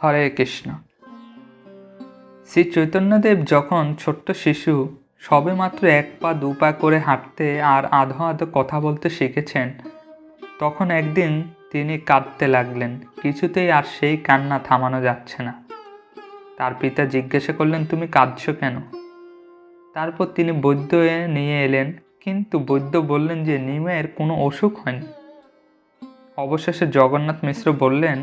হরে কৃষ্ণ। শ্রী চৈতন্যদেব যখন ছোট্ট শিশু, সবে মাত্র এক পা দু পা করে হাঁটতে আর আধো আধো কথা বলতে শিখেছেন, তখন একদিন তিনি কাঁদতে লাগলেন, কিছুতেই আর সেই কান্না থামানো যাচ্ছে না। তার পিতা জিজ্ঞাসা করলেন, তুমি কাঁদছো কেন? তারপর তিনি বৈদ্য নিয়ে এলেন, কিন্তু বৈদ্য বললেন যে নিমের কোনো অসুখ হয়নি? অবশেষে জগন্নাথ মিশ্র বললেন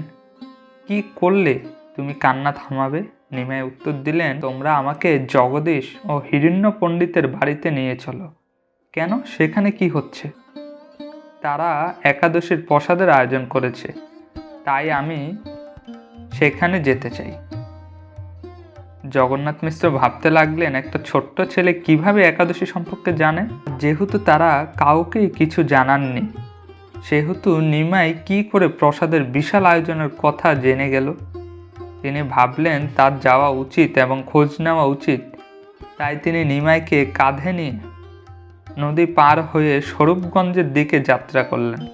কি করলে তুমি কান্না থামাবে? নিমাই উত্তর দিলেন, তোমরা আমাকে জগদীশ ও হিরণ্য পণ্ডিতের বাড়িতে নিয়ে চলো। কেন? সেখানে কি হচ্ছে? তারা একাদশীর প্রসাদের আয়োজন করেছে। তাই আমি সেখানে যেতে চাই। জগন্নাথ মিশ্র ভাবতে লাগলেন, একটা ছোট্ট ছেলে কীভাবে একাদশী সম্পর্কে জানে? যেহেতু তারা কাউকেই কিছু জানাননি। সেহেতু নিমাই কি করে প্রসাদের বিশাল আয়োজনের কথা জেনে গেল। তিনি ভাবলেন, তার যাওয়া উচিত এবং খোঁজ নেওয়া উচিত। তাই তিনি নিমাইকে কাঁধে নিয়ে নদী পার হয়ে স্বরূপগঞ্জের দিকে যাত্রা করলেন।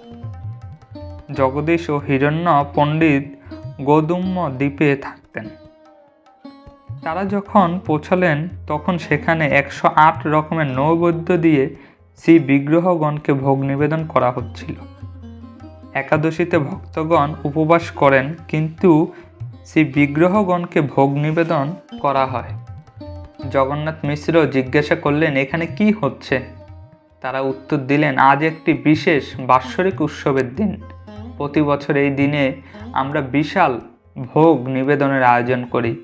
জগদীশ ও হিরণ্য পণ্ডিত গোদুম্য দ্বীপে থাকতেন। তারা যখন পৌঁছলেন, তখন সেখানে একশো আট রকমের নৈবেদ্য দিয়ে শ্রী বিগ্রহগণকে ভোগ নিবেদন করা হচ্ছিল। একাদশীতে ভক্তগণ উপবাস করেন, কিন্তু সেই বিগ্রহগণকে ভোগ নিবেদন করা হয়। জগন্নাথ মিশ্র জিজ্ঞাসা করলেন, এখানে কি হচ্ছে? তারা উত্তর দিলেন, আজ একটি বিশেষ বাৎসরিক উৎসবের দিন। প্রতি বছর এই দিনে আমরা বিশাল ভোগ নিবেদনের আয়োজন করি।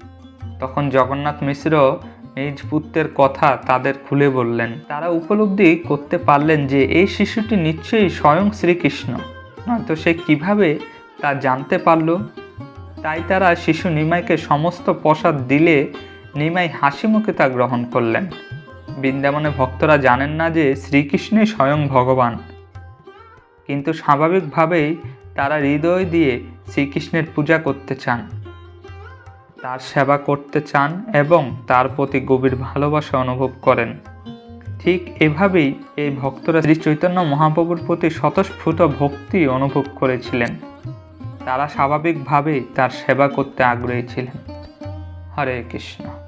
তখন জগন্নাথ মিশ্র নিজ পুত্রের কথা তাদের খুলে বললেন, তারা উপলব্ধি করতে পারলেন যে এই শিশুটি নিশ্চয়ই স্বয়ং শ্রীকৃষ্ণ। নয়তো সে কীভাবে তা জানতে পারল? তাই তারা শিশু নিমাইকে সমস্ত প্রসাদ দিলে নিমাই হাসি মুখে তা গ্রহণ করলেন। বৃন্দাবনে ভক্তরা জানেন না যে শ্রীকৃষ্ণই স্বয়ং ভগবান। কিন্তু স্বাভাবিকভাবেই তারা হৃদয় দিয়ে শ্রীকৃষ্ণের পূজা করতে চান। তার সেবা করতে চান এবং তার প্রতি গভীর ভালোবাসা অনুভব করেন। ঠিক এভাবেই এই ভক্তরা শ্রী চৈতন্য মহাপ্রভুর প্রতি স্বতঃস্ফূর্ত ভক্তি অনুভব করেছিলেন। তারা স্বাভাবিকভাবেই তার সেবা করতে আগ্রহী ছিলেন। হরে কৃষ্ণ।